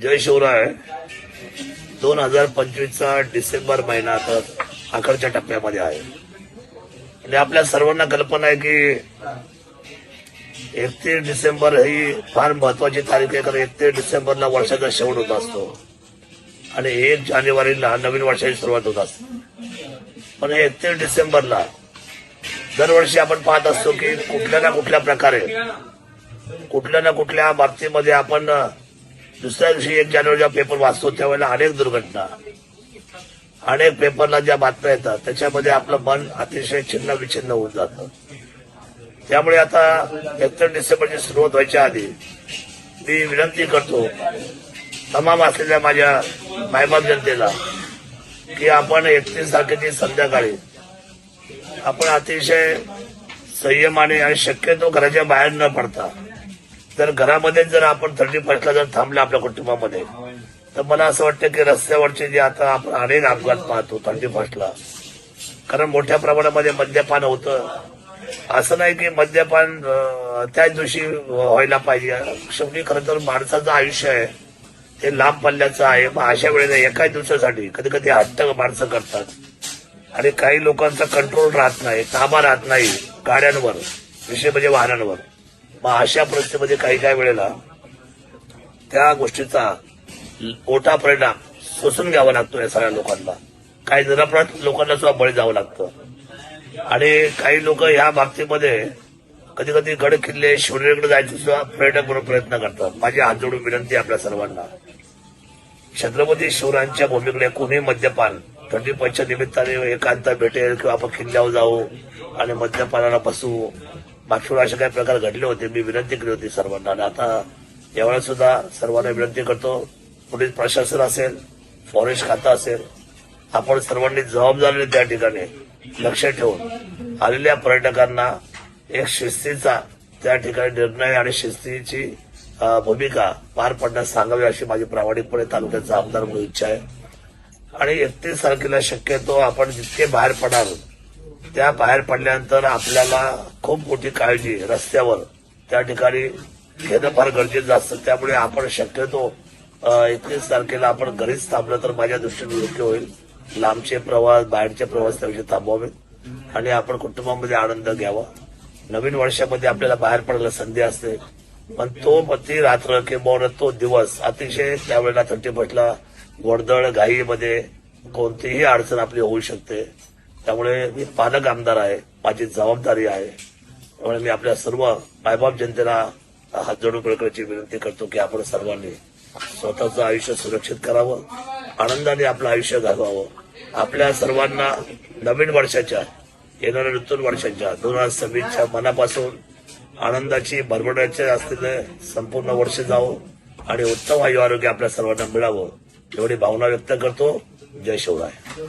जय शिवराय. दोन हजार पंचवीसचा डिसेंबर महिना आता अखेरच्या टप्प्यामध्ये आहे. आणि आपल्या सर्वांना कल्पना आहे की एकतीस डिसेंबर ही फार महत्वाची तारीख आहे कारण एकतीस डिसेंबरला वर्षाचा शेवट होत असतो. आणि एक जानेवारीला नवीन वर्षाची सुरुवात होत असते. पण एकतीस डिसेंबरला दरवर्षी आपण पाहत असतो की कुठल्या ना कुठल्या प्रकारे कुठल्या ना कुठल्या बाबतीमध्ये आपण दुसऱ्या दिवशी एक जानेवारीचा पेपर वाचतो त्यावेळेला अनेक दुर्घटना. अनेक पेपरला ज्या बातम्या येतात त्याच्यामध्ये आपलं मन अतिशय छिन्न विछिन्न होऊन जातं. त्यामुळे आता एकतीस डिसेंबरची सुरुवात व्हायच्या आधी मी विनंती करतो तमाम असलेल्या माझ्या मायबाप जनतेला की आपण एकतीस तारखेची संध्याकाळी आपण अतिशय संयमाने आणि शक्यतो घराच्या बाहेर न पडता तर घरामध्ये जर आपण थर्टी फर्स्टला जर थांबलं आपल्या कुटुंबामध्ये तर मला असं वाटतं की रस्त्यावरचे जे आता आपण अनेक अपघात पाहतो थर्टी फर्स्टला कारण मोठ्या प्रमाणामध्ये मद्यपान होतं. असं नाही की मद्यपान त्याच दिवशी व्हायला पाहिजे. शेवटी खरं तर माणसाचं आयुष्य आहे ते लांब पल्ल्याचं आहे. मग अशा वेळेला एकाच दिवसासाठी कधी कधी हट्ट माणसं करतात. आणि काही लोकांचा कंट्रोल राहत नाही ताबा राहत नाही गाड्यांवर विशेष म्हणजे वाहनांवर. मग अशा परिस्थितीमध्ये काही काही वेळेला त्या गोष्टीचा मोठा परिणाम सोसून घ्यावा लागतो या सगळ्या लोकांना. काही निरपराध लोकांना सुद्धा बळी जावं लागतं. आणि काही लोक ह्या बाबतीमध्ये कधी कधी गड किल्ले शिवनेरीकडे जायचे सुद्धा पर्यटक म्हणून प्रयत्न करतात. माझी हात जोडून विनंती आपल्या सर्वांना. छत्रपती शिवरायांच्या भूमीकडे कोणी मद्यपान थंडी पंचच्या निमित्ताने एकांत भेटेल किंवा आपण किल्ल्यावर जाऊ आणि मद्यपानाला बसू मागच्या असे काही प्रकार घडले होते. मी विनंती केली होती सर्वांना. आणि आता यावेळेस सुद्धा सर्वांना विनंती करतो. पोलीस प्रशासन असेल फॉरेस्ट खातं असेल आपण सर्वांनी जबाबदारीने त्या ठिकाणी लक्ष ठेवून आलेल्या पर्यटकांना एक शिस्तीचा त्या ठिकाणी निर्णय आणि शिस्तीची भूमिका पार पडण्यास सांगावी अशी माझी प्रामाणिकपणे तालुक्याचा आमदार म्हणून इच्छा आहे. आणि एकतीस तारखेला शक्यतो आपण जितके बाहेर पडाल त्या बाहेर पडल्यानंतर आपल्याला खूप मोठी काळजी रस्त्यावर. त्या ठिकाणी घेणं फार गरजेचं असतं. त्यामुळे आपण शक्यतो एकवीस तारखेला आपण घरीच थांबलं तर माझ्या दृष्टीने योग्य होईल. लांबचे प्रवास बाहेरचे प्रवास त्याविषयी थांबवावेत. आणि आपण कुटुंबामध्ये आनंद घ्यावा. नवीन वर्षामध्ये आपल्याला बाहेर पडायला संधी असते. पण तो ती रात्र किंवा तो दिवस अतिशय त्यावेळेला थंडी फटला वर्दळ घाईमध्ये कोणतीही अडचण आपली होऊ शकते. त्यामुळे मी पालक आमदार आहे माझी जबाबदारी आहे. त्यामुळे मी आपल्या सर्व मायबाप जनतेला हात जोडून करायची विनंती करतो की आपण सर्वांनी स्वतःचं आयुष्य सुरक्षित करावं आनंदाने आपलं आयुष्य घालवावं. आपल्या सर्वांना नवीन वर्षाच्या येणाऱ्या नूतन वर्षाच्या दोन हजार सव्वीसच्या मनापासून आनंदाची भरभराचे असलेले संपूर्ण वर्ष जावं आणि उत्तम आयु आरोग्य आपल्या सर्वांना मिळावं एवढी भावना व्यक्त करतो. जय शिवराय.